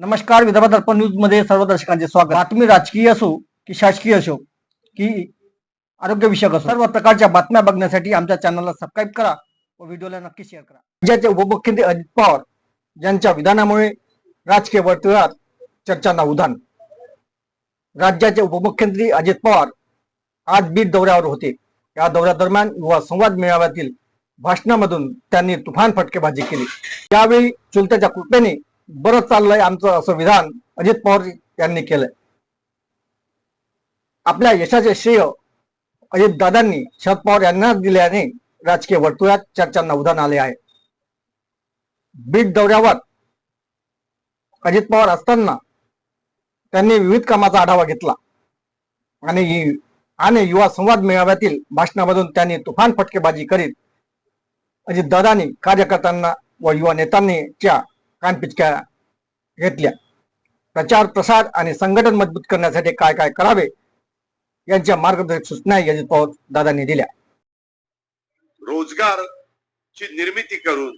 नमस्कार विदर्भ दर्पण न्यूजमध्ये सर्व दर्शकांचे स्वागत. बातमी राजकीय असो की शासकीय असो की आरोग्य विषयक असो सर्व प्रकारच्या बातम्या बघण्यासाठी आमच्या चॅनलला सबस्क्राईब करा व व्हिडिओला नक्की शेअर करा. राज्याचे उपमुख्यमंत्री अजित पवार यांच्या विधानामुळे राजकीय वर्तुळात चर्चांना उधाण. राज्याचे उपमुख्यमंत्री अजित पवार आज बीड दौऱ्यावर होते. या दौऱ्यादरम्यान युवा संवाद मेळाव्यातील भाषणामधून त्यांनी तुफान फटकेबाजी केली. त्यावेळी चुलत्याच्या कृपेने बरं चाललंय आमचं असं विधान अजित पवार यांनी केलंय. आपल्या यशाचे श्रेय अजित दादांनी शरद पवार यांना दिल्याने राजकीय वर्तुळात चर्चांना उधाण आले आहे. बीड दौऱ्यावर अजित पवार असताना त्यांनी विविध कामाचा आढावा घेतला. आणि आणि युवा संवाद मेळाव्यातील भाषणामधून त्यांनी तुफान फटकेबाजी करीत अजितदादांनी कार्यकर्त्यांना व युवा नेत्यांनीच्या कानपिचक्या घेतल्या. प्रचार प्रसार आणि संघटन मजबूत करण्यासाठी काय काय करावे यांच्या मार्गदर्शक सूचना अजित पवार दादांनी दिल्या. रोजगार ची निर्मिती करून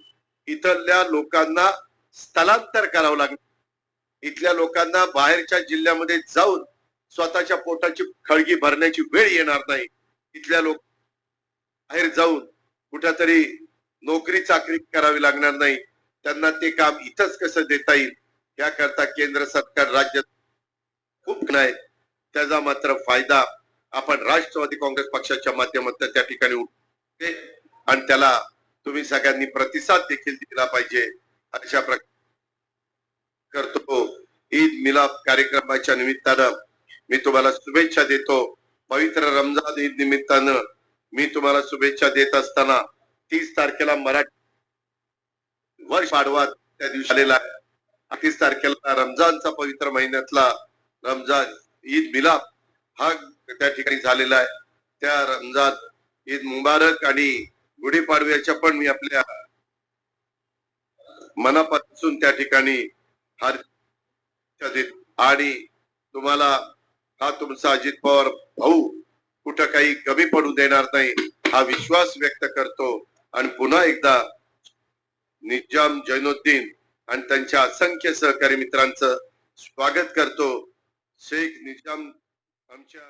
इथल्या लोकांना स्थलांतर करावं लागलं. इथल्या लोकांना बाहेरच्या जिल्ह्यामध्ये जाऊन स्वतःच्या पोटाची खळगी भरण्याची वेळ येणार नाही. इथल्या लोक बाहेर जाऊन कुठेतरी नोकरी चाकरी करावी लागणार नाही. त्यांना ते काम इथंच कसं देता येईल याकरता केंद्र सरकार राज्य खूप नाही. त्याचा मात्र फायदा आपण राष्ट्रवादी काँग्रेस पक्षाच्या माध्यमातून त्या ठिकाणी उठते आणि त्याला तुम्ही सगळ्यांनी प्रतिसाद देखील दिला पाहिजे. अशा प्रकारे करतो. ईद मिलाप कार्यक्रमाच्या निमित्तानं मी तुम्हाला शुभेच्छा देतो. पवित्र रमजान ईद निमित्तानं मी तुम्हाला शुभेच्छा देत असताना तीस तारखेला मराठी वर्ष पाडवा त्या दिवशी आलेला आहे. तीस तारखेला रमजानचा पवित्र महिन्यातला रमजान ईद मिलाप हा त्या ठिकाणी झालेला आहे. त्या रमजान ईद मुबारक आणि गुढीपाडव्याच्या पण मी आपल्या मनापासून त्या ठिकाणी आणि तुम्हाला हा तुमचा अजित पवार भाऊ कुठं काही कमी पडू देणार नाही हा विश्वास व्यक्त करतो. आणि पुन्हा एकदा निजाम जैनुद्दीन आणि त्यांच्या असंख्य सहकारी मित्रांचं स्वागत करतो. शेख निजाम आमच्या